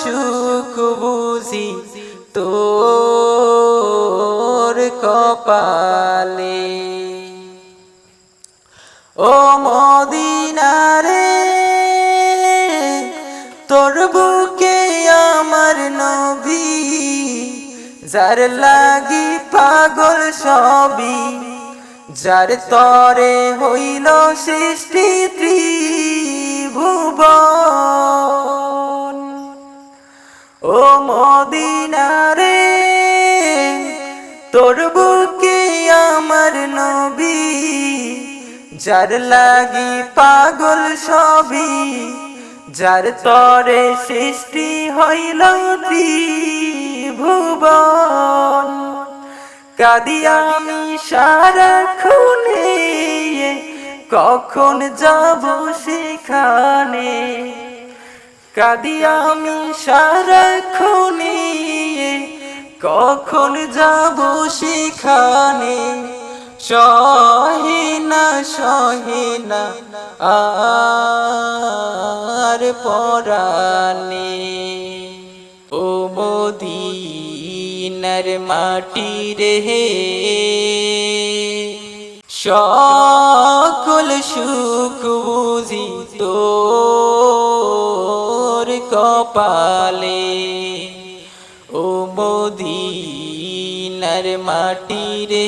সুখ বুঝি তোর কপালে। ও মদিনারে তোর বুকে আমার নবী, যার লাগি পাগল সবই, যার তরে হইল সৃষ্টি ত্রিভুবন। ও মদিনারে তোর বুকে আমার নবী, যার লাগি পাগল সবই, যার তরে সৃষ্টি হইল ত্রিভুবন। কাদি আমি সারা খুনে, কখন যাব সেখানে? কাদি আমি সারাক্ষণে, কখন যাব সেখানে? সহে না সহে না আর পরানে ও মদিনার মাটি রে সকল সুখ বুঝি তোর কপালে ও মদিনার মাটি রে।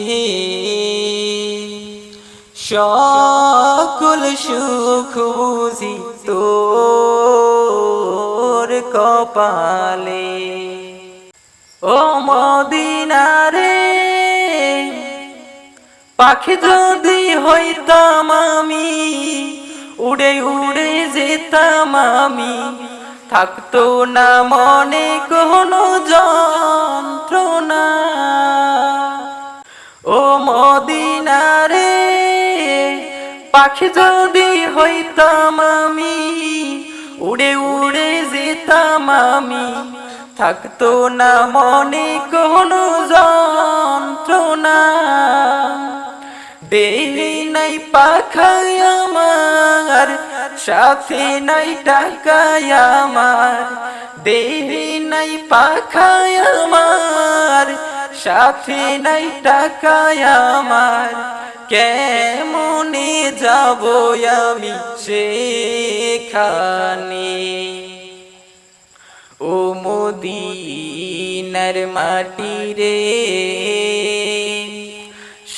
সকল সুখ বুঝি তোর কপালে। ও মদিনারে পাখি যদি হইতাম আমি, উড়ে উড়ে যেতাম আমি। থাকতো না মনে কোনো যন্ত্রণা। ও মদিনারে, পাখি যদি হইতাম আমি, উড়ে উড়ে যেতাম আমি। থাকতো না মনে কোনো যন্ত্রণা। দেহি নাই পাখাই আমার, সাথে নাই টাকাই আমার। নাই পাখাই আমার, সাথে নাই টাকাই আমার। কেমনে যাব আমি সেখানে? ও মদিনার মাটি রে